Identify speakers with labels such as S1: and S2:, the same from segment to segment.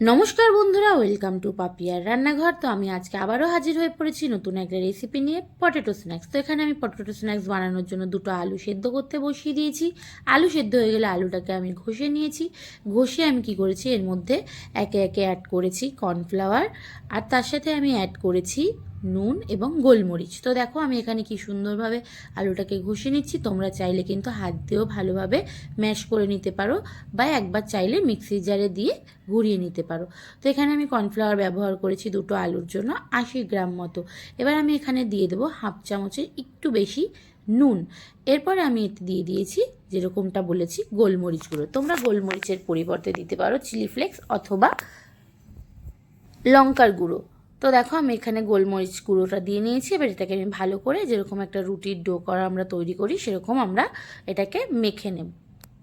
S1: নমস্কার বন্ধুরা welcome to পাপিয়ার রান্নাঘর। তো আমি আজকে আবারও হাজির হয়ে পড়েছি নতুন একটা রেসিপি নিয়ে পটেটো স্ন্যাক্স তো এখানে আমি পটেটো স্ন্যাক্স বানানোর জন্য দুটো আলু সেদ্ধ করতে বসিয়ে দিয়েছি। আলু সেদ্ধ হয়ে গেলে আলুটাকে আমি ঘষে নিয়েছি। ঘষে আমি কি করেছি? এর মধ্যে একে একে অ্যাড করেছি কর্নফ্লাওয়ার আর তার সাথে আমি অ্যাড করেছি নুন এবং গোলমরিচ। তো দেখো আমি এখানে কি সুন্দরভাবে আলুটাকে ঘষে নিচ্ছি। তোমরা চাইলে কিন্তু হাত দিয়েও ভালোভাবে ম্যাশ করে নিতে পারো বা একবার চাইলে মিক্সি জারে দিয়ে ঘুরিয়ে নিতে পারো। তো এখানে আমি কর্নফ্লাওয়ার ব্যবহার করেছি দুটো আলুর জন্য আশি গ্রাম মতো। এবার আমি এখানে দিয়ে দেবো হাফ চামচের একটু বেশি নুন। এরপরে আমি এতে দিয়ে দিয়েছি যেরকমটা বলেছি গোলমরিচ গুঁড়ো তোমরা গোলমরিচের পরিবর্তে দিতে পারো চিলি ফ্লেক্স অথবা লঙ্কার গুঁড়ো। তো দেখো আমি এখানে গোলমরিচ গুঁড়োটা দিয়ে নিয়েছি। এবার এটাকে আমি ভালো করে যেরকম একটা রুটির ডো করা আমরা তৈরি করি, সেরকম আমরা এটাকে মেখে নেব।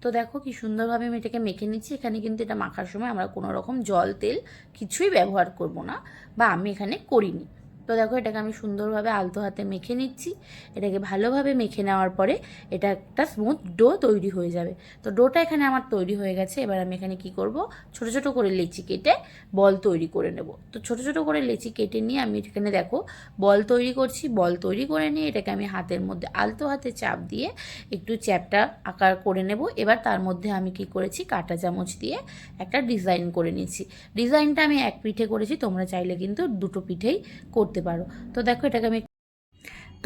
S1: তো দেখো কি সুন্দরভাবে আমি এটাকে মেখে নিচ্ছি। এখানে কিন্তু এটা মাখার সময় আমরা কোনো রকম জল, তেল কিছুই ব্যবহার করব না বা আমি এখানে করিনি। তো দেখো, এটাকে আমি সুন্দরভাবে আলতো হাতে মেখে নিচ্ছি। এটাকে ভালোভাবে মেখে নেওয়ার পরে এটা একটা স্মুথ ডো তৈরি হয়ে যাবে। তো ডোটা এখানে আমার তৈরি হয়ে গেছে। এবার আমি এখানে কি করব? ছোট ছোট করে লেচি কেটে বল তৈরি করে নেব। তো ছোট ছোট করে লেচি কেটে নিয়ে আমি এখানে দেখো, বল তৈরি করছি। বল তৈরি করে নিয়ে এটাকে আমি হাতের মধ্যে আলতো হাতে চাপ দিয়ে একটু চ্যাপটা আকার করে নেব। এবার তার মধ্যে আমি কি করেছি? কাঁটা চামচ দিয়ে একটা ডিজাইন করে নিয়েছি। ডিজাইনটা আমি এক পিঠে করেছি। তোমরা চাইলে কিন্তু দুটো পিঠেই করতে পারো। তো দেখো, এটাকে আমি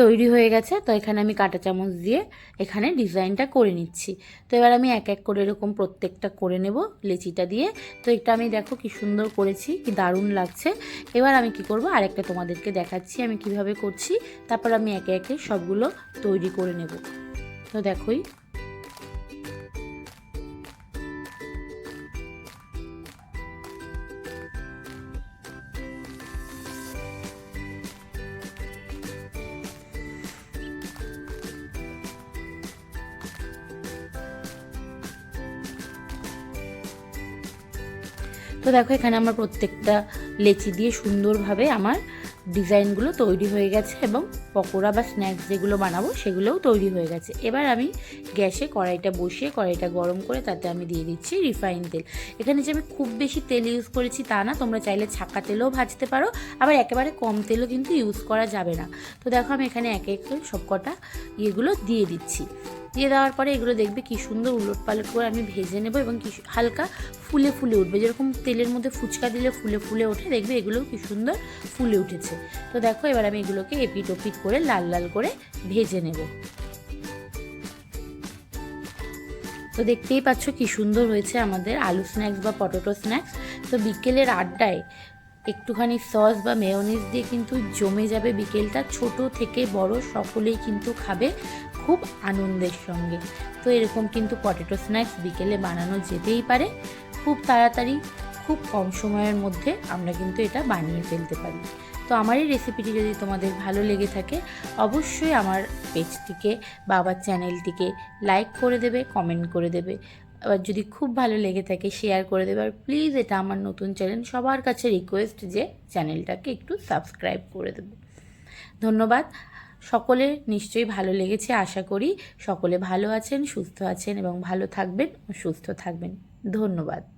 S1: তৈরি হয়ে গেছে। তো এখানে আমি কাঁটা চামচ দিয়ে এখানে ডিজাইনটা করে নিচ্ছি। তো এবার আমি এক এক করে এরকম প্রত্যেকটা করে নেব লেচিটা দিয়ে। তো এটা আমি দেখো কি সুন্দর করেছি, কি দারুণ লাগছে। এবার আমি কি করব? আরেকটা তোমাদেরকে দেখাচ্ছি আমি কীভাবে করছি। তারপর আমি একে একে সবগুলো তৈরি করে নেব। তো দেখোই। তো দেখো, এখানে আমার প্রত্যেকটা লেচি দিয়ে সুন্দরভাবে আমার ডিজাইনগুলো তৈরি হয়ে গেছে এবং পকোড়া বা স্ন্যাক্স যেগুলো বানাবো সেগুলোও তৈরি হয়ে গেছে। এবার আমি গ্যাসে কড়াইটা বসিয়ে, কড়াইটা গরম করে তাতে আমি দিয়ে দিচ্ছি রিফাইন তেল। এখানে যে আমি খুব বেশি তেল ইউজ করেছি তা না, তোমরা চাইলে ছাকা তেলও ভাজতে পারো, আবার একেবারে কম তেলও কিন্তু ইউজ করা যাবে না। তো দেখো, আমি এখানে একে এক সব কটা ইয়েগুলো দিয়ে দিচ্ছি। দিয়ে দেওয়ার পরে এগুলো দেখবে কি সুন্দর উলট পালট করে আমি ভেজে নেব এবং কি হালকা ফুলে ফুলে উঠবে। যেরকম তেলের মধ্যে ফুচকা দিলে ফুলে ফুলে ওঠে, দেখবে এগুলোও কি সুন্দর ফুলে উঠেছে। তো দেখো, এবার আমি এগুলোকে এপিট ওপিট করে লাল লাল করে ভেজে নেব। তো দেখতেই পাচ্ছ কি সুন্দর হয়েছে আমাদের আলু স্ন্যাক্স বা পটেটো স্ন্যাক্স তো বিকেলের আড্ডায় একটুখানি সস বা মেয়নিজ দিয়ে কিন্তু জমে যাবে বিকেলটা। ছোট থেকে বড় সকলেই কিন্তু খাবে খুব আনন্দের সঙ্গে। তো এরকম কিন্তু পটেটো স্ন্যাক্স বিকেলে বানানো যেতেই পারে। খুব তাড়াতাড়ি, খুব কম সময়ের মধ্যে আমরা কিন্তু এটা বানিয়ে ফেলতে পারি। তো আমার এই রেসিপিটি যদি তোমাদের ভালো লেগে থাকে, অবশ্যই আমার পেজটিকে বা আমার চ্যানেলটিকে লাইক করে দেবে কমেন্ট করে দেবে। আবার যদি খুব ভালো লেগে থাকে শেয়ার করে দেবে। আর প্লিজ এটা আমার নতুন চ্যানেল সবার কাছে রিকোয়েস্ট যে চ্যানেলটাকে একটু সাবস্ক্রাইব করে দেবে। ধন্যবাদ। সকলে নিশ্চয়ই ভালো লেগেছে, আশা করি। সকলে ভালো আছেন, সুস্থ আছেন এবং ভালো থাকবেন সুস্থ থাকবেন। ধন্যবাদ।